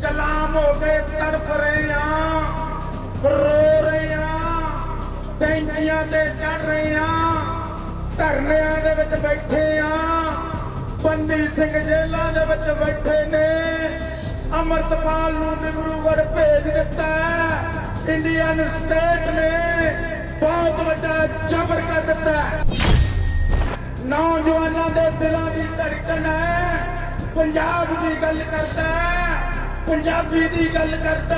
ਗੁਲਾਮ ਹੋ ਕੇ ਤੜਫ ਰਹੇ ਆ, ਰੋ ਰਹੇ ਆ, ਟੈਂਕੀਆਂ ਤੇ ਚੜ ਰਹੇ ਆ, ਧਰਨਿਆਂ ਦੇ ਵਿੱਚ ਬੈਠੇ ਆ ਬੰਦੀ ਸਿੰਘ ਜੇਲ੍ਹਾਂ ਦੇ ਵਿੱਚ ਬੈਠੇ ਨੇ, ਅਮਰਤਪਾਲ ਨੂੰ ਡਿਬਰੂਗੜ੍ਹ ਭੇਜ ਦਿੱਤਾ ਇੰਡੀਅਨ ਸਟੇਟ ਨੇ ਬਹੁਤ ਵੱਡਾ ਜ਼ਬਰ ਕਰ ਦਿੱਤਾ ਨੌਜਵਾਨਾਂ ਦੇ ਦਿਲਾਂ ਦੀ ਧੜਕਣ ਹੈ, ਪੰਜਾਬ ਦੀ ਗੱਲ ਕਰਦਾ ਹੈ ਪੰਜਾਬੀ ਦੀ ਗੱਲ ਕਰਦਾ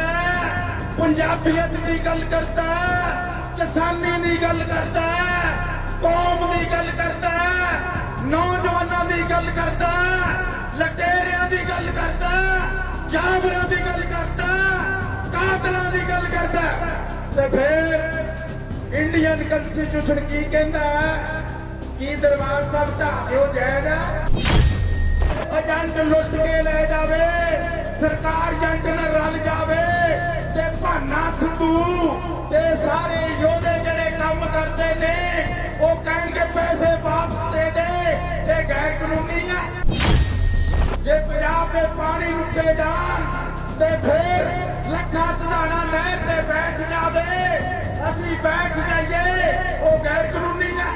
ਪੰਜਾਬੀਅਤ ਦੀ ਗੱਲ ਕਰਦਾ ਹੈ, ਕਿਸਾਨੀ ਦੀ ਗੱਲ ਕਰਦਾ ਕੌਮ ਦੀ ਗੱਲ ਕਰਦਾ ਨੌਜਵਾਨਾਂ ਦੀ ਗੱਲ ਕਰਦਾ ਲਟੇਰਿਆਂ ਦੀ ਗੱਲ ਕਰਦਾ ਹੈ ਜਾਬਰਾਂ ਦੀ ਗੱਲ ਕਰਦਾ ਕਾਤਲਾਂ ਦੀ ਗੱਲ ਕਰਦਾ ਤੇ ਫਿਰ ਇੰਡੀਅਨ ਕਨਸਟੀਟਿਊਸ਼ਨ ਕੀ ਕਹਿੰਦਾ ਕੀ ਦਰਬਾਰ ਸਾਹਿਬ ਢਾਹ ਦਿਓ ਜਾਇਜ਼ ਏਜੰਟ ਲੁੱਟ ਕੇ ਲੈ ਜਾਵੇ, ਸਰਕਾਰ ਏਜੰਟ ਨਾਲ ਰਲ ਜਾਵੇ ਤੇ ਭਾਨਾ ਸੰਧੂ ਤੇ ਸਾਰੇ ਯੋਧੇ ਜਿਹੜੇ ਕੰਮ ਕਰਦੇ ਨੇ, ਉਹ ਕਹਿਣਗੇ ਪੈਸੇ ਵਾਪਸ ਦੇ ਦੇ ਇਹ ਗੈਰ ਕਾਨੂੰਨੀ ਆ। ਜੇ ਪੰਜਾਬ ਦੇ ਪਾਣੀ ਲੁੱਟੇ ਜਾਣ ਤੇ ਫੇਰ ਲੱਖਾਂ ਸਧਾਣਾ ਨਹਿਰ ਤੇ ਬੈਠ ਜਾਵੇ, ਅਸੀਂ ਬੈਠ ਜਾਈਏ, ਉਹ ਗੈਰ ਕਾਨੂੰਨੀ ਆ।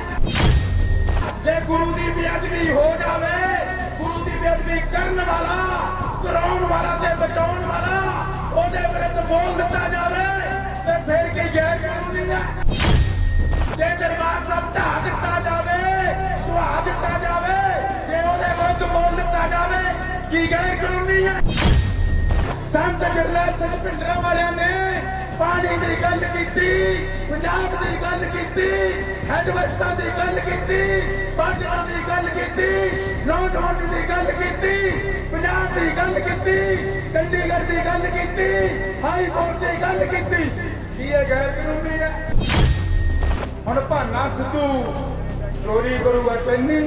ਜੇ ਗੁਰੂ ਦੀ ਬੇਅਦਬੀ ਹੋ ਜਾਵੇ ਬੇਅਦਬੀ ਕਰਨ ਵਾਲਾ ਕਰਾਉਣ ਵਾਲਾ ਤੇ ਬਚਾਉਣ ਵਾਲਾ, ਉਹਦੇ ਵਿਰੁੱਧ ਬੋਲ ਦਿੱਤਾ ਜਾਵੇ ਤੇ ਫਿਰ ਕੀ ਗੈਰ ਕਾਨੂੰਨੀ ਹੈ ਜੇ ਦਰਬਾਰ ਸਾਹਿਬ ਢਾਹ ਦਿੱਤਾ ਜਾਵੇ ਸੁਹਾ ਦਿੱਤਾ ਜਾਵੇ, ਜੇ ਉਹਦੇ ਵਿਰੁੱਧ ਬੋਲ ਦਿੱਤਾ ਜਾਵੇ, ਕੀ ਗੈਰ ਕਾਨੂੰਨੀ ਹੈ ਸੰਤ ਜਰਨੈਲ ਸਿੰਘ ਭਿੰਡਰਾਂ ਵਾਲਿਆਂ ਨੇ ਪਾਣੀ ਦੀ ਗੱਲ ਕੀਤੀ, ਪੰਜਾਬ ਦੀ ਗੱਲ ਕੀਤੀ ਹੈਡਵਰਕਾਂ ਦੀ ਗੱਲ ਕੀਤੀ ਬਾਜਰਾਂ ਦੀ ਗੱਲ ਕੀਤੀ ਨੌਜਵਾਨ ਦੀ ਗੱਲ ਕੀਤੀ, ਪੰਜਾਬ ਦੀ ਗੱਲ ਕੀਤੀ, ਚੰਡੀਗੜ੍ਹ ਦੀ ਗੱਲ ਕੀਤੀ, ਹਾਈ ਕੋਰਟ ਦੀ ਗੱਲ ਕੀਤੀ। ਕੀ ਇਹ ਗੈਰ ਕਾਨੂੰਨੀ ਹੈ? ਹੁਣ ਭਾਨਾ ਸਿੱਧੂ, ਚੋਰੀ ਕਰੂਗਾ ਚੰਨੀ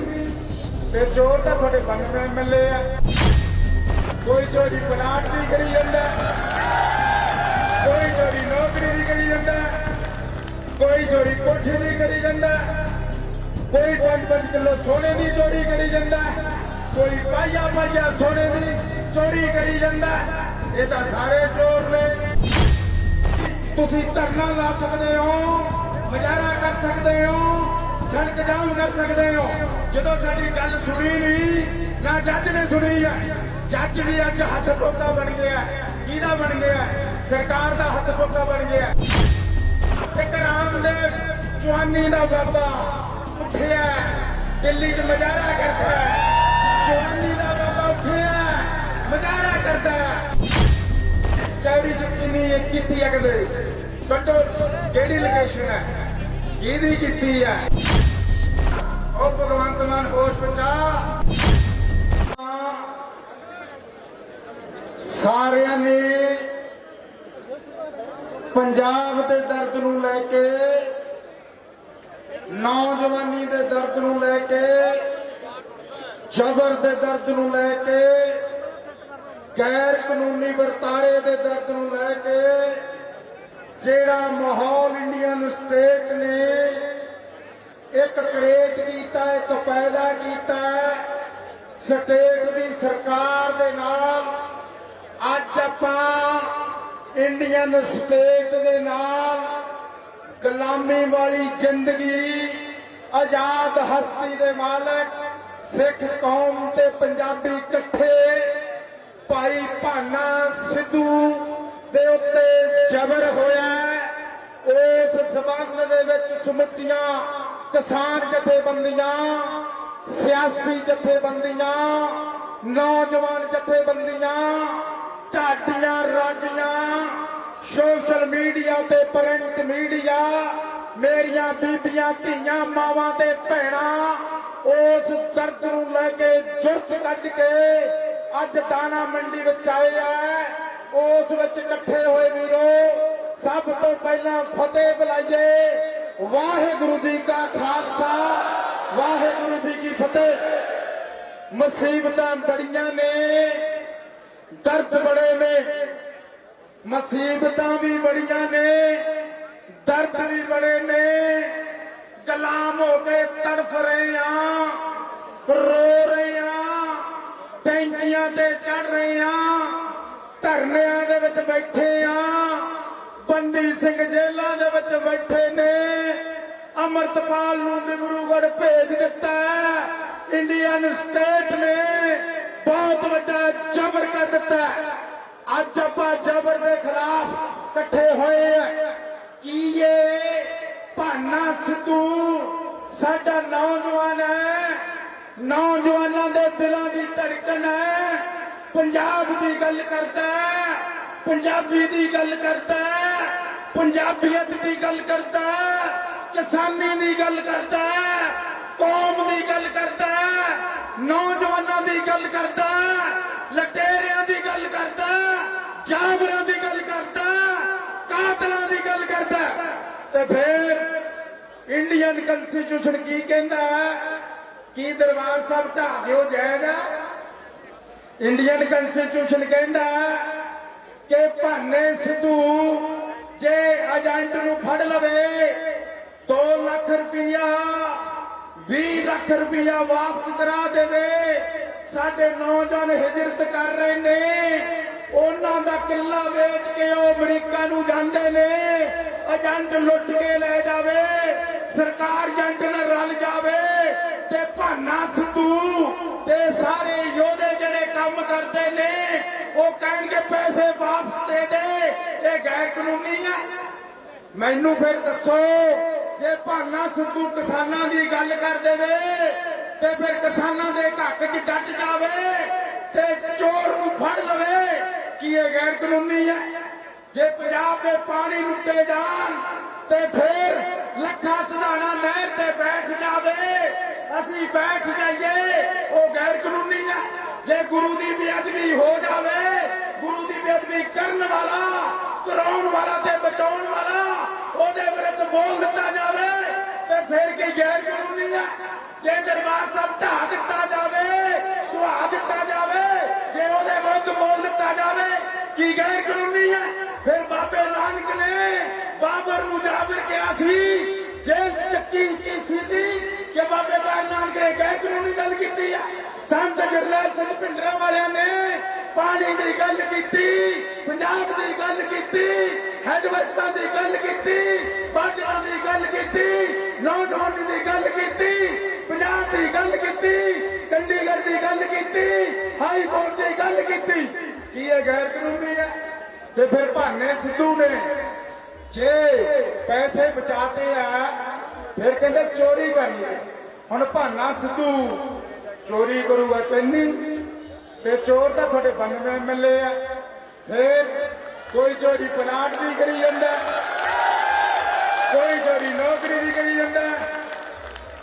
ਤੇ ਚੋਰ ਤਾਂ ਤੁਹਾਡੇ ਬੰਦ ਐਮਐਲਏ ਆ ਕੋਈ ਚੋਰੀ ਪਲਾਟ ਦੀ ਕਰੀ ਜਾਂਦਾ ਕਰੀ ਜਾਂਦਾ। ਕੋਈ ਚੋਰੀ ਕੋਠੀ ਦੀ ਕਰੀ ਜਾਂਦਾ। ਕੋਈ 5-5 ਕਿਲੋ ਸੋਨੇ ਦੀ ਚੋਰੀ ਕਰੀ ਜਾਂਦਾ। ਕੋਈ ਪਾਈਆ ਪਾਈਆ ਸੋਨੇ ਦੀ ਚੋਰੀ ਕਰੀ ਜਾਂਦਾ। ਇਹ ਤਾਂ ਸਾਰੇ ਚੋਰ ਨੇ। ਤੁਸੀਂ ਧਰਨਾ ਲਾ ਸਕਦੇ ਹੋ ਮੁਜ਼ਾਹਰਾ ਕਰ ਸਕਦੇ ਹੋ, ਸੜਕ ਜਾਮ ਕਰ ਸਕਦੇ ਹੋ। ਜਦੋਂ ਸਾਡੀ ਗੱਲ ਸੁਣੀ ਨਹੀਂ, ਨਾ ਜੱਜ ਨੇ ਸੁਣੀ ਹੈ ਜੱਜ ਵੀ ਅੱਜ ਹੱਥ ਟੋਕਾ ਬਣ ਗਿਆ। ਕਿਹਦਾ ਬਣ ਗਿਆ? ਸਰਕਾਰ ਦਾ ਹੱਥ ਟੋਕਾ ਬਣ ਗਿਆ। ਇੱਕ ਰਾਮਦੇਵ ਚਵਾਨੀ ਦਾ ਬਾਬਾ ਉੱਠਿਆ, ਦਿੱਲੀ 'ਚ ਮਜ਼ਾਰਾ ਕਰਦਾ ਚਵਾਨੀ ਦਾ ਬਾਬਾ ਉੱਠਿਆ, ਮਜ਼ਾਰਾ ਕਰਦਾ ਚੌੜੀ ਕਿੰਨੀ ਹੈ ਕੀਤੀ ਹੈ ਕੱਟੋ ਕਿਹੜੀ ਲੋਕੇਸ਼ਨ ਹੈ? ਕਿਹਦੀ ਕੀਤੀ ਹੈ? ਉਹ ਭਗਵੰਤ ਮਾਨ ਹੋਸ਼ ਬਚਾ ਸਾਰਿਆਂ ਨੇ ਪੰਜਾਬ ਦੇ ਦਰਦ ਨੂੰ ਲੈ ਕੇ, ਨੌਜਵਾਨੀ ਦੇ ਦਰਦ ਨੂੰ ਲੈ ਕੇ, ਜ਼ਬਰ ਦੇ ਦਰਦ ਨੂੰ ਲੈ ਕੇ, ਗੈਰ ਕਾਨੂੰਨੀ ਵਰਤਾਰੇ ਦੇ ਦਰਦ ਨੂੰ ਲੈ ਕੇ, ਜਿਹੜਾ ਮਾਹੌਲ ਇੰਡੀਅਨ ਸਟੇਟ ਨੇ ਇੱਕ ਕ੍ਰੀਏਟ ਕੀਤਾ, ਇੱਕ ਪੈਦਾ ਕੀਤਾ, ਸਟੇਟ ਦੀ ਸਰਕਾਰ ਦੇ ਨਾਲ ਅੱਜ ਆਪਾਂ ਇੰਡੀਅਨ ਸਟੇਟ ਦੇ ਨਾਲ ਗੁਲਾਮੀ ਵਾਲੀ ਜ਼ਿੰਦਗੀ ਆਜ਼ਾਦ ਹਸਤੀ ਦੇ ਮਾਲਕ ਸਿੱਖ ਕੌਮ ਤੇ ਪੰਜਾਬੀ ਇਕੱਠੇ ਭਾਈ ਭਾਨਾ ਸਿੱਧੂ ਦੇ ਉੱਤੇ ਜ਼ਬਰ ਹੋਇਆ ਉਸ ਸਬੰਧ ਦੇ ਵਿੱਚ ਸਮੁੱਚੀਆਂ ਕਿਸਾਨ ਜਥੇਬੰਦੀਆਂ, ਸਿਆਸੀ ਜਥੇਬੰਦੀਆਂ, ਨੌਜਵਾਨ ਜਥੇਬੰਦੀਆਂ, ਢਾਡੀਆਂ, ਰਾਡੀਆਂ ਸੋਸ਼ਲ ਮੀਡੀਆ ਤੇ ਪ੍ਰਿੰਟ ਮੀਡੀਆ, ਮੇਰੀਆਂ ਬੀਬੀਆਂ, ਧੀਆਂ, ਮਾਵਾਂ ਤੇ ਭੈਣਾਂ, ਉਸ ਦਰਦ ਨੂੰ ਲੈ ਕੇ ਜੁਰਤ ਕੱਢ ਕੇ ਅੱਜ ਦਾਣਾ ਮੰਡੀ ਵਿੱਚ ਆਏ ਆ। ਉਸ ਵਿੱਚ ਇਕੱਠੇ ਹੋਏ ਵੀਰੋ, ਸਭ ਤੋਂ ਪਹਿਲਾਂ ਫਤਿਹ ਬੁਲਾਈਏ। ਵਾਹਿਗੁਰੂ ਜੀ ਕਾ ਖਾਲਸਾ, ਵਾਹਿਗੁਰੂ ਜੀ ਕੀ ਫਤਿਹ। ਮੁਸੀਬਤਾਂ ਬੜੀਆਂ ਨੇ, ਦਰਦ ਬੜੇ ਨੇ। ਮੁਸੀਬਤਾਂ ਵੀ ਬੜੀਆਂ ਨੇ, ਦਰਦ ਵੀ ਬੜੇ ਨੇ। ਗੁਲਾਮ ਹੋ ਕੇ ਤੜਫ ਰਹੇ ਆ ਰੋ ਰਹੇ ਆ ਟੈਂਕੀਆਂ ਤੇ ਚੜ ਰਹੇ ਆ ਧਰਨਿਆਂ ਦੇ ਵਿੱਚ ਬੈਠੇ ਆ ਬੰਦੀ ਸਿੰਘ ਜੇਲਾਂ ਦੇ ਵਿੱਚ ਬੈਠੇ ਨੇ, ਅਮਰਤਪਾਲ ਨੂੰ ਡਿਬਰੂਗੜ੍ਹ ਭੇਜ ਦਿੱਤਾ ਇੰਡੀਅਨ ਸਟੇਟ ਨੇ ਬਹੁਤ ਵੱਡਾ ਜ਼ਬਰ ਕਰ ਦਿੱਤਾ ਅੱਜ ਆਪਾਂ ਜ਼ਬਰ ਦੇ ਖਿਲਾਫ ਇਕੱਠੇ ਹੋਏ ਆ। ਕੀ ਇਹ ਭਾਨਾ ਸਿੱਧੂ ਸਾਡਾ ਨੌਜਵਾਨ ਹੈ? ਨੌਜਵਾਨਾਂ ਦੇ ਦਿਲਾਂ ਦੀ ਧੜਕਣ ਹੈ। ਪੰਜਾਬ ਦੀ ਗੱਲ ਕਰਦਾ ਹੈ। ਪੰਜਾਬੀ ਦੀ ਗੱਲ ਕਰਦਾ ਹੈ। ਪੰਜਾਬੀਅਤ ਦੀ ਗੱਲ ਕਰਦਾ ਹੈ। ਕਿਸਾਨੀ ਦੀ ਗੱਲ ਕਰਦਾ ਹੈ। ਕੌਮ ਦੀ ਗੱਲ ਕਰਦਾ ਹੈ। ਨੌਜਵਾਨਾਂ ਦੀ ਗੱਲ ਕਰਦਾ ਹੈ। ਲਟੇਰਿਆਂ ਦੀ ਗੱਲ ਕਰਦਾ ਹੈ ਜਾਬਰਾਂ ਦੀ ਗੱਲ ਕਰਦਾ, ਕਾਤਲਾਂ ਦੀ ਗੱਲ ਕਰਦਾ। ਤੇ ਫਿਰ ਇੰਡੀਅਨ ਕਨਸਟੀਟਿਊਸ਼ਨ ਕੀ ਕਹਿੰਦਾ? ਕੀ ਦਰਬਾਰ ਸਾਹਿਬ ਢਾਹ ਦਿਓ ਜਾਏਗਾ ਇੰਡੀਅਨ ਕਨਸਟੀਟਿਊਸ਼ਨ ਕਹਿੰਦਾ ਕਿ ਭਾਨੇ ਸਿੱਧੂ ਜੇ ਏਜੰਟ ਨੂੰ ਫੜ ਲਵੇ 2 ਲੱਖ ਰੁਪਇਆ 20 ਲੱਖ ਰੁਪਇਆ ਵਾਪਸ ਕਰਾ ਦੇਵੇ। ਸਾਡੇ ਨੌਜਵਾਨ ਹਿਜਰਤ ਕਰ ਰਹੇ ਨੇ। ਉਹਨਾਂ ਦਾ ਕਿੱਲਾ ਵੇਚ ਕੇ ਉਹ ਅਮਰੀਕਾ ਨੂੰ ਜਾਂਦੇ ਨੇ। ਏਜੰਟ ਲੁੱਟ ਕੇ ਲੈ ਜਾਵੇ, ਸਰਕਾਰ ਏਜੰਟ ਨਾਲ ਰਲ ਜਾਵੇ ਤੇ ਭਾਨਾ ਸਿੱਧੂ ਤੇ ਸਾਰੇ ਯੋਧੇ ਜਿਹੜੇ ਕੰਮ ਕਰਦੇ ਨੇ, ਉਹ ਕਹਿਣਗੇ ਪੈਸੇ ਵਾਪਸ ਦੇ ਦੇ, ਇਹ ਗੈਰ ਕਾਨੂੰਨੀ ਆ। ਮੈਨੂੰ ਫਿਰ ਦੱਸੋ, ਜੇ ਭਾਨਾ ਸਿੱਧੂ ਕਿਸਾਨਾਂ ਦੀ ਗੱਲ ਕਰ ਦੇਵੇ ਤੇ ਫਿਰ ਕਿਸਾਨਾਂ ਦੇ ਹੱਕ 'ਚ ਡਟ ਜਾਵੇ ਤੇ ਚੋਰ ਨੂੰ ਫੜ ਲਵੇ। ਕੀ ਇਹ ਗੈਰ ਕਾਨੂੰਨੀ ਹੈ ਜੇ ਪੰਜਾਬ ਦੇ ਪਾਣੀ ਲੁੱਟੇ ਜਾਣ ਤੇ ਫਿਰ ਲੱਖਾਂ ਸਿਧਾਣਾ ਨਹਿਰ ਤੇ ਬੈਠ ਜਾਵੇ। ਅਸੀਂ ਬੈਠ ਜਾਈਏ, ਉਹ ਗੈਰ ਕਾਨੂੰਨੀ ਹੈ ਜੇ ਗੁਰੂ ਦੀ ਬੇਅਦਬੀ ਹੋ ਜਾਵੇ, ਗੁਰੂ ਦੀ ਬੇਅਦਬੀ ਕਰਨ ਵਾਲਾ, ਕਰਾਉਣ ਵਾਲਾ ਤੇ ਬਚਾਉਣ ਵਾਲਾ, ਉਹਦੇ ਵਿਰੁੱਧ ਬੋਲ ਦਿੱਤਾ ਜਾਵੇ। ਤੇ ਫਿਰ ਕੀ ਗੈਰ ਕਾਨੂੰਨੀ ਹੈ ਜੇ ਦਰਬਾਰ ਸਾਹਿਬ ਢਾਹ ਦਿੱਤਾ ਜਾਵੇ ਢਵਾ ਦਿੱਤਾ ਜਾਵੇ, ਜੇ ਉਹਦੇ ਵਿਰੁੱਧ ਬੋਲ ਦਿੱਤਾ ਜਾਵੇ, ਕੀ ਗੈਰ ਕਾਨੂੰਨੀ ਹੈ ਫਿਰ ਬਾਬੇ ਨਾਨਕ ਨੇ ਬਾਬਰ ਨੂੰ ਜਾਬਰ ਕਿਹਾ ਸੀ ਜੇਲ੍ਹ ਚੱਕੀ ਕੀ ਸੀ ਕਿ ਬਾਬੇ ਨਾਨਕ ਨੇ ਗੈਰ ਕਾਨੂੰਨੀ ਗੱਲ ਕੀਤੀ ਹੈ ਸੰਤ ਜਰਨੈਲ ਸਿੰਘ ਭਿੰਡਰਾਂ ਵਾਲਿਆਂ ਨੇ ਪਾਣੀ ਦੀ ਗੱਲ ਕੀਤੀ, ਪੰਜਾਬ ਦੀ ਗੱਲ ਕੀਤੀ, ਹੈਡਵਰਕਾਂ ਦੀ ਗੱਲ ਕੀਤੀ, ਬਾਜਰਾਂ ਦੀ ਗੱਲ ਕੀਤੀ ਨੌਜਵਾਨੀ ਦੀ ਗੱਲ ਕੀਤੀ, ਪੰਜਾਬ ਦੀ ਗੱਲ ਕੀਤੀ, ਚੰਡੀਗੜ੍ਹ ਦੀ ਗੱਲ ਕੀਤੀ, ਹਾਈ ਕੋਰਟ ਦੀ ਗੱਲ ਕੀਤੀ। ਕੀ ਇਹ ਗੈਰ ਕਾਨੂੰਨੀ ਹੈ? ਤੇ ਫਿਰ ਭਾਨੇ ਸਿੱਧੂ ਨੇ ਜੇ ਪੈਸੇ ਬਚਾਤੇ ਆ, ਫਿਰ ਕਹਿੰਦੇ ਚੋਰੀ ਕਰ ਲਈ ਹੁਣ ਭਾਨਾ ਸਿੱਧੂ ਚੋਰੀ ਕਰੂਗਾ ਚੰਨੀ ਤੇ ਚੋਰ ਤਾਂ ਤੁਹਾਡੇ 92 ਐਮਐਲਏ ਆ। ਫਿਰ ਕੋਈ ਚੋਰੀ ਪਲਾਟ ਦੀ ਕਰੀ ਜਾਂਦਾ। ਕੋਈ ਚੋਰੀ ਨੌਕਰੀ ਦੀ ਕਰੀ ਜਾਂਦਾ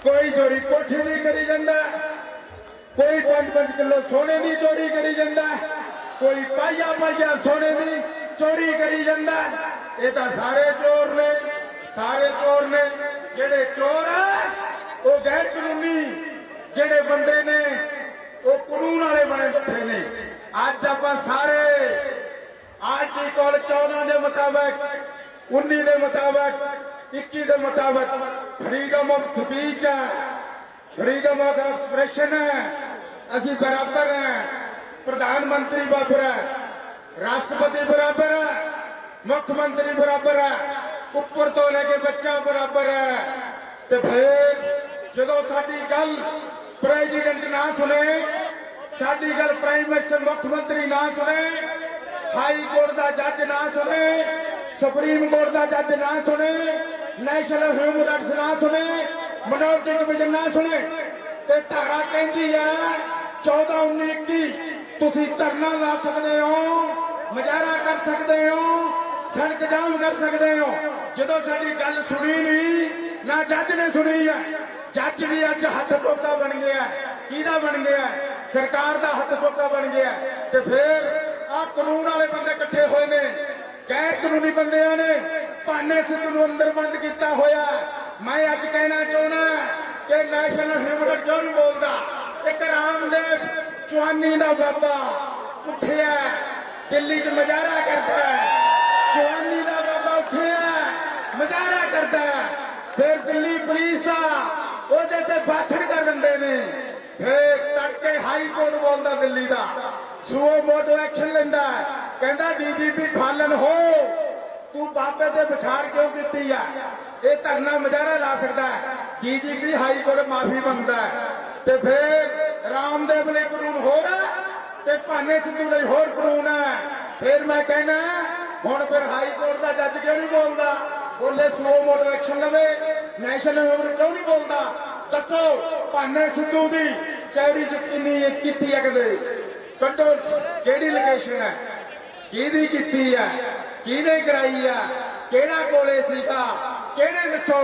ਕੋਈ ਚੋਰੀ ਕੋਠੀ ਦੀ ਕਰੀ ਜਾਂਦਾ ਕੋਈ 5-5 ਕਿਲੋ ਸੋਨੇ ਦੀ ਚੋਰੀ ਕਰੀ ਜਾਂਦਾ ਕੋਈ ਪਾਈਆ ਪਾਈਆ ਸੋਨੇ ਦੀ ਚੋਰੀ ਕਰੀ ਜਾਂਦਾ ਇਹ ਤਾਂ ਸਾਰੇ ਚੋਰ ਨੇ, ਸਾਰੇ ਚੋਰ ਨੇ, ਜਿਹੜੇ ਚੋਰ ਆ, ਉਹ ਗੈਰ ਕਾਨੂੰਨੀ ਜਿਹੜੇ ਬੰਦੇ ਨੇ, ਉਹ ਕਾਨੂੰਨ ਵਾਲੇ ਬਣੇ ਬੈਠੇ ਨੇ। ਅੱਜ ਆਪਾਂ ਸਾਰੇ ਆਰਟੀਕਲ 14 ਦੇ ਮੁਤਾਬਕ 19 ਦੇ ਮੁਤਾਬਕ 21 ਦੇ ਮੁਤਾਬਕ ਫਰੀਡਮ ਆਫ ਸਪੀਚ ਹੈ। ਫਰੀਡਮ ਆਫ ਐਕਸਪ੍ਰੈਸ਼ਨ ਹੈ। ਅਸੀਂ ਬਰਾਬਰ ਹੈ। ਪ੍ਰਧਾਨ ਮੰਤਰੀ ਬਰਾਬਰ ਹੈ। ਰਾਸ਼ਟਰਪਤੀ ਬਰਾਬਰ ਹੈ। ਮੁੱਖ ਮੰਤਰੀ ਬਰਾਬਰ ਹੈ। ਉੱਪਰ ਤੋਂ ਲੈ ਕੇ ਬੱਚਾ ਬਰਾਬਰ ਹੈ। ਤੇ ਫਿਰ ਜਦੋਂ ਸਾਡੀ ਗੱਲ ਪ੍ਰੈਜ਼ੀਡੈਂਟ ਨਾ ਸੁਣੇ, ਸਾਡੀ ਗੱਲ ਪ੍ਰਾਈਮ ਮਿਨਿਸਟਰ ਮੁੱਖ ਮੰਤਰੀ ਨਾ ਸੁਣੇ ਹਾਈ ਕੋਰਟ ਦਾ ਜੱਜ ਨਾ ਸੁਣੇ ਸੁਪਰੀਮ ਕੋਰਟ ਦਾ ਜੱਜ ਨਾ ਸੁਣੇ, ਨੈਸ਼ਨਲ ਹਿਊਮਨ ਰਾਈਟਸ ਨਾ ਸੁਣੇ ਮਿਨੋਰਟੀ ਕਮਿਸ਼ਨ ਨਾ ਸੁਣੇ, ਤੇ ਧਾਰਾ ਕਹਿੰਦੀ ਹੈ 14 19 21 ਤੁਸੀਂ ਧਰਨਾ ਲਾ ਸਕਦੇ ਹੋ, ਮੁਜ਼ਾਹਰਾ ਕਰ ਸਕਦੇ ਹੋ, ਸੜਕ ਜਾਮ ਕਰ ਸਕਦੇ ਹੋ। ਜਦੋਂ ਸਾਡੀ ਗੱਲ ਸੁਣੀ ਨਹੀਂ, ਨਾ ਜੱਜ ਨੇ ਸੁਣੀ ਹੈ ਜੱਜ ਵੀ ਅੱਜ ਹੱਥ ਟੋਕਾ ਬਣ ਗਿਆ ਕਿਹਦਾ ਬਣ ਗਿਆ ਸਰਕਾਰ ਦਾ ਹੱਥ ਟੋਕਾ ਬਣ ਗਿਆ ਤੇ ਫਿਰ ਆ ਕਾਨੂੰਨ ਵਾਲੇ ਬੰਦੇ ਇਕੱਠੇ ਹੋਏ ਨੇ। ਗੈਰ ਕਾਨੂੰਨੀ ਬੰਦਿਆਂ ਨੇ ਭਾਨੇ ਸਿੱਧੂ ਨੂੰ ਅੰਦਰ ਬੰਦ ਕੀਤਾ ਹੋਇਆ। ਮੈਂ ਅੱਜ ਕਹਿਣਾ ਚਾਹੁੰਦਾ ਕਿ ਨੈਸ਼ਨਲ ਹਿਊਮਨ ਕਿਉਂ ਨਹੀਂ ਬੋਲਦਾ, ਇੱਕ ਰਾਮਦੇਵ ਚੌਹਾਨੀ ਦਾ ਬਾਬਾ ਉੱਠਿਆ, ਦਿੱਲੀ 'ਚ ਮਜ਼ਾਰਾ ਕਰਦਾ ਚੌਹਾਨੀ ਦਾ ਬਾਬਾ ਉੱਠਿਆ, ਮਜ਼ਾਰਾ ਕਰਦਾ ਫਿਰ ਦਿੱਲੀ ਪੁਲਿਸ ਦਾ, ਉਹਦੇ ਤੇ ਭਾਸ਼ਣ ਕਰ ਦਿੰਦੇ ਨੇ। ਫਿਰ ਤੜਕੇ ਹਾਈ ਕੋਰਟ ਬੋਲਦਾ ਦਿੱਲੀ ਦਾ। ਸੂਓ ਮੋਟੋ ਐਕਸ਼ਨ ਲੈਂਦਾ ਕਹਿੰਦਾ ਡੀਜੀਪੀ ਫਾਲਨ ਹੋ। ਤੂੰ ਬਾਬੇ ਤੇ ਵਿਚਾਰ ਕਿਉਂ ਕੀਤੀ ਆ? ਇਹ ਧਰਨਾ ਮੁਜ਼ਾਹਰਾ ਲਾ ਸਕਦਾ ਹੈ। ਡੀਜੀਪੀ ਹਾਈ ਕੋਰਟ ਮਾਫੀ ਮੰਗਦਾ ਹੈ। ਤੇ ਫਿਰ ਰਾਮਦੇਵ ਲਈ ਕਾਨੂੰਨ ਹੋਰ ਹੈ ਤੇ ਭਾਨੇ ਸਿੱਧੂ ਲਈ ਹੋਰ ਕਾਨੂੰਨ ਹੈ। ਫਿਰ ਮੈਂ ਕਹਿੰਦਾ ਹੁਣ ਫਿਰ ਹਾਈ ਕੋਰਟ ਦਾ ਜੱਜ ਕਿਉਂ ਨਹੀਂ ਬੋਲਦਾ? ਬੋਲੇ ਸਲੋ ਮੋਟਰ ਐਕਸ਼ਨ ਲਵੇ ਨੈਸ਼ਨਲ ਲੈਵਲ ਕਿਉਂ ਨਹੀਂ ਬੋਲਦਾ? ਦੱਸੋ, ਭਾਨੇ ਸਿੱਧੂ ਦੀ ਚੌੜੀ ਚ ਕਿੰਨੀ ਕੀਤੀ ਹੈ ਕਦੇ। ਕੱਢੋ ਕਿਹੜੀ ਲੋਕੇਸ਼ਨ ਹੈ? ਕਿਹਦੀ ਕੀਤੀ ਆ? ਕਿਹਨੇ ਕਰਾਈ ਆ? ਕਿਹੜਾ ਕੋਲੇ ਸੀਗਾ ਕਿਹੜੇ ਦੱਸੋ?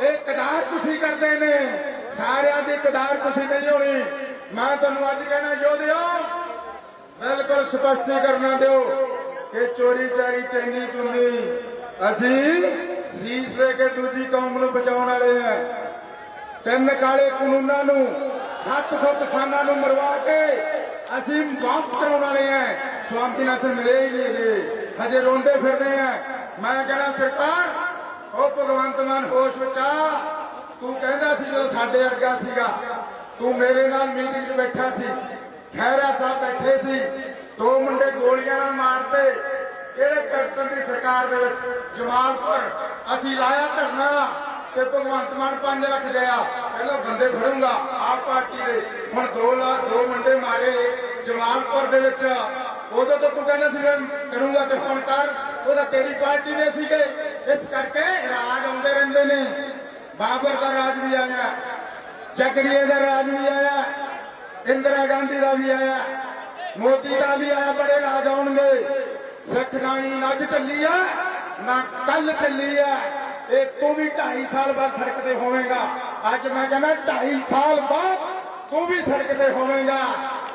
ਇਹ ਕਦਾਰ ਤੁਸੀਂ ਕਰਦੇ ਨੇ? ਸਾਰਿਆਂ ਦੀ ਕਦਾਰ ਤੁਸੀਂ ਨਹੀਂ ਹੋਣੀ। ਮੈਂ ਤੁਹਾਨੂੰ ਅੱਜ ਕਹਿਣਾ ਯੋਧਿਓ, ਬਿਲਕੁਲ ਸਪਸ਼ਟੀਕਰਨ ਦਿਓ ਕਿ ਚੋਰੀ ਚਾਰੀ ਚੈਨੀ ਚੁੰਨੀ ਅਸੀਂ ਸੀਸ ਦੇ ਕੇ ਦੂਜੀ ਕੌਮ ਨੂੰ ਬਚਾਉਣ ਵਾਲੇ ਆ। ਤਿੰਨ ਕਾਲੇ ਕਾਨੂੰਨਾਂ ਨੂੰ 700 ਕਿਸਾਨਾਂ ਨੂੰ ਮਰਵਾ ਕੇ ਅਸੀਂ ਵਾਪਸ ਕਰਾਉਣ ਵਾਲੇ ਆ। ਸਵਾਮੀਨਾਥ ਮਿਲੇ ਹੀ ਨਹੀਂ ਹਜੇ ਹਜੇ ਰੋਂਦੇ ਫਿਰਦੇ ਆ। ਮੈਂ ਕਹਿੰਦਾ ਸਰਕਾਰ, ਉਹ ਭਗਵੰਤ ਮਾਨ ਹੋਸ਼ ਵਿੱਚ ਆ। ਤੂੰ ਕਹਿੰਦਾ ਸੀ ਜਦੋਂ ਸਾਡੇ ਵਰਗਾ ਸੀਗਾ। ਤੂੰ ਮੇਰੇ ਨਾਲ ਮੀਟਿੰਗ 'ਚ ਬੈਠਾ ਸੀ। ਖੈਰਾ ਸਾਹਿਬ ਬੈਠੇ ਸੀ। ਦੋ ਮੁੰਡੇ ਗੋਲੀਆਂ ਨਾਲ ਮਾਰਤੇ ਕਿਹੜੇ ਕੈਪਟਨ ਦੀ ਸਰਕਾਰ ਦੇ ਵਿੱਚ? ਜਮਾਲਪੁਰ ਅਸੀਂ ਲਾਇਆ ਧਰਨਾ ਤੇ ਭਗਵੰਤ ਮਾਨ 5 ਲੱਖ ਲਿਆ। ਕਹਿੰਦਾ ਬੰਦੇ ਫੜੂੰਗਾ, ਆਪ ਪਾਰਟੀ ਦੇ। ਹੁਣ 2 ਲੱਖ ਦੋ ਮੁੰਡੇ ਮਾਰੇ ਜਮਾਲਪੁਰ ਦੇ ਵਿੱਚ। ਉਦੋਂ ਤੋਂ ਤੂੰ ਕਹਿੰਦਾ ਸੀ ਮੈਂ ਕਰੂੰਗਾ ਤੇ ਹੁਣ ਕਰ। ਉਹਦਾ ਤੇਰੀ ਪਾਰਟੀ ਦੇ ਸੀਗੇ। ਇਸ ਕਰਕੇ ਰਾਜ ਆਉਂਦੇ ਰਹਿੰਦੇ ਨੇ। ਬਾਬਰ ਦਾ ਰਾਜ ਵੀ ਆਇਆ ਚੱਕਰੀਏ ਦਾ ਰਾਜ ਵੀ ਆਇਆ, ਇੰਦਰਾ ਗਾਂਧੀ ਦਾ ਵੀ ਆਇਆ, ਮੋਦੀ ਦਾ ਵੀ ਆਇਆ, ਬੜੇ ਰਾਜ ਆਉਣਗੇ। ਸਿੱਖ ਨਾ ਅੱਜ ਚੱਲੀ ਆ, ਨਾ ਕੱਲ ਚੱਲੀ ਆ। ਇਹ ਤੂੰ ਵੀ 2.5 ਸਾਲ ਬਾਅਦ ਸੜਕ ਤੇ ਹੋਵੇਂਗਾ। ਅੱਜ ਮੈਂ ਕਹਿੰਦਾ 2.5 ਸਾਲ ਬਾਅਦ ਤੂੰ ਵੀ ਸੜਕ ਤੇ ਹੋਵੇਂਗਾ।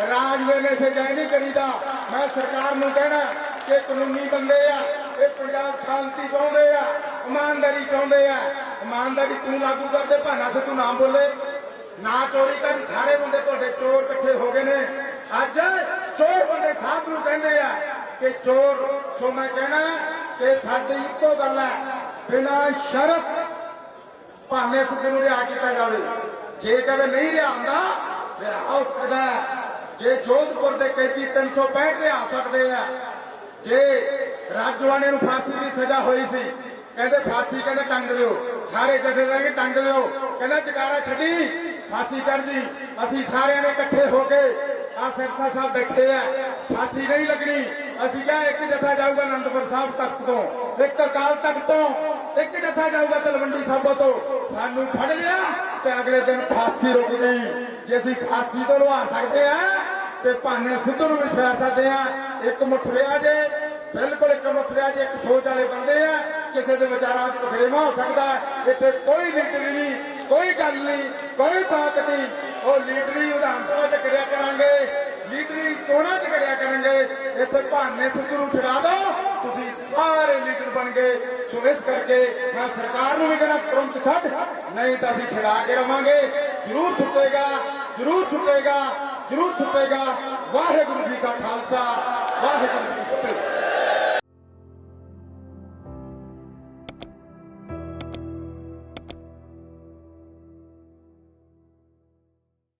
ਰਾਜ ਵੇਲੇ ਸੇ ਨਹੀਂ ਕਰੀਦਾ। ਮੈਂ ਸਰਕਾਰ ਨੂੰ ਕਹਿਣਾ ਕਿ ਕਾਨੂੰਨੀ ਬੰਦੇ ਆ, ਇਹ ਪੰਜਾਬ ਸ਼ਾਂਤੀ ਚਾਹੁੰਦੇ ਆ, ਇਮਾਨਦਾਰੀ ਚਾਹੁੰਦੇ ਆ। ਇਮਾਨਦਾਰੀ ਤੂੰ ਲਾਗੂ ਕਰਦੇ ਭਾਨਾ ਸੇ ਤੂੰ ਨਾ ਬੋਲੇ। ਨਾ ਚੋਰੀ ਕਰ, ਸਾਰੇ ਬੰਦੇ ਤੁਹਾਡੇ ਚੋਰ ਇਕੱਠੇ ਹੋ ਗਏ ਨੇ। ਅੱਜ ਚੋਰ ਬੰਦੇ ਸਾਹਿਬ ਨੂੰ ਕਹਿੰਦੇ ਆ ਕਿ ਚੋਰ, ਸੋ ਮੈਂ ਕਹਿਣਾ ਕਿ ਸਾਡੀ ਇੱਕੋ ਗੱਲ ਹੈ, ਬਿਨਾ ਸ਼ਰਤ ਭਾਵੇਂ ਸਿੱਧੂ ਨੂੰ ਰਿਹਾ ਕੀਤਾ ਜਾਵੇ। ਜੇ ਕਦੇ ਨਹੀਂ ਰਿਹਾ ਹੁੰਦਾ ਰਿਹਾ ਹੋ। ਸਕਦਾ ਜੇ ਜੋਧਪੁਰ ਦੇ ਕੈਦੀ 365 ਰਿਹਾ ਸਕਦੇ ਆ, ਜੇ ਰਾਜਵਾਨੇ ਨੂੰ ਫਾਂਸੀ ਦੀ ਸਜ਼ਾ ਹੋਈ ਸੀ, ਕਹਿੰਦੇ ਫਾਂਸੀ ਕਹਿੰਦੇ ਟੰਗ ਦਿਓ, ਸਾਰੇ ਜਥੇਦਾਰ ਕੇ ਟੰਗ ਦਿਓ, ਕਹਿੰਦਾ ਜਕਾਰਾ ਛੱਡੀ, ਫਾਂਸੀ ਚੜ੍ਹਦੀ ਅਸੀਂ ਸਾਰਿਆਂ ਨੇ ਇਕੱਠੇ ਹੋ ਕੇ ਆ ਸਿਰਸਾ ਸਾਹਿਬ ਬੈਠੇ ਆ, ਫਾਂਸੀ ਨਹੀਂ ਲੱਗਣੀ, ਅਸੀਂ ਕਿਹਾ ਇੱਕ ਜਥਾ ਜਾਊਗਾ ਅਨੰਦਪੁਰ ਸਾਹਿਬ ਤਖਤ ਤੋਂ, ਇੱਕ ਅਕਾਲ ਤਖਤ ਤੋਂ, ਇੱਕ ਜਥਾ ਜਾਊਗਾ ਤਲਵੰਡੀ ਸਾਬੋ ਤੋਂ, ਸਾਨੂੰ ਫੜ ਲਿਆ ਤੇ ਅਗਲੇ ਦਿਨ ਫਾਂਸੀ ਰੁਕ ਗਈ, ਜੇ ਅਸੀਂ ਫਾਂਸੀ ਤੋਂ ਲਵਾ ਸਕਦੇ ਆ ਤੇ ਭਾਨੇ ਸਿੱਧੂ ਨੂੰ ਵੀ ਛੱਡ ਸਕਦੇ ਆ। ਇੱਕ ਮੁੱਠ ਮੁੱਠਿਆ ਜੇ, ਬਿਲਕੁਲ ਇੱਕ ਮੁੱਠਿਆ ਜੇ, ਇੱਕ ਸੋਚ ਵਾਲੇ ਬੰਦੇ ਆ। ਕਿਸੇ ਦੇ ਵਿਚਾਰਾਂ 'ਚ ਤਫਰੇਮਾ ਹੋ ਸਕਦਾ ਇੱਥੇ ਕੋਈ ਲੀਡਰੀ ਨਹੀਂ, ਕੋਈ ਗੱਲ ਨਹੀਂ, ਕੋਈ ਬਾਤ ਨਹੀਂ। ਉਹ ਲੀਡਰੀ ਵਿਧਾਨ ਸਭਾ 'ਚ ਕਰਿਆ ਕਰਾਂਗੇ। ਲੀਡਰੀ ਚੋਣਾਂ 'ਚ ਕਰਿਆ ਕਰਾਂਗੇ। ਇੱਥੇ ਭਾਨੇ ਸਿੱਧੂ ਨੂੰ ਛਡਾ ਦਿਓ ਤੁਸੀਂ ਸਾਰੇ ਲੀਡਰ ਬਣ ਗਏ। ਸੋ ਇਸ ਕਰਕੇ ਮੈਂ ਸਰਕਾਰ ਨੂੰ ਵੀ ਕਹਿੰਦਾ, ਤੁਰੰਤ ਛੱਡ। ਨਹੀਂ ਤਾਂ ਅਸੀਂ ਛਡਾ ਕੇ ਰਵਾਂਗੇ। ਜ਼ਰੂਰ ਛੁੱਟੇਗਾ ਜ਼ਰੂਰ ਛੁੱਟੇਗਾ ਜ਼ਰੂਰ ਛੁੱਟੇਗਾ ਵਾਹਿਗੁਰੂ ਜੀ ਕਾ ਖਾਲਸਾ ਵਾਹਿਗੁਰੂ ਜੀ ਕੀ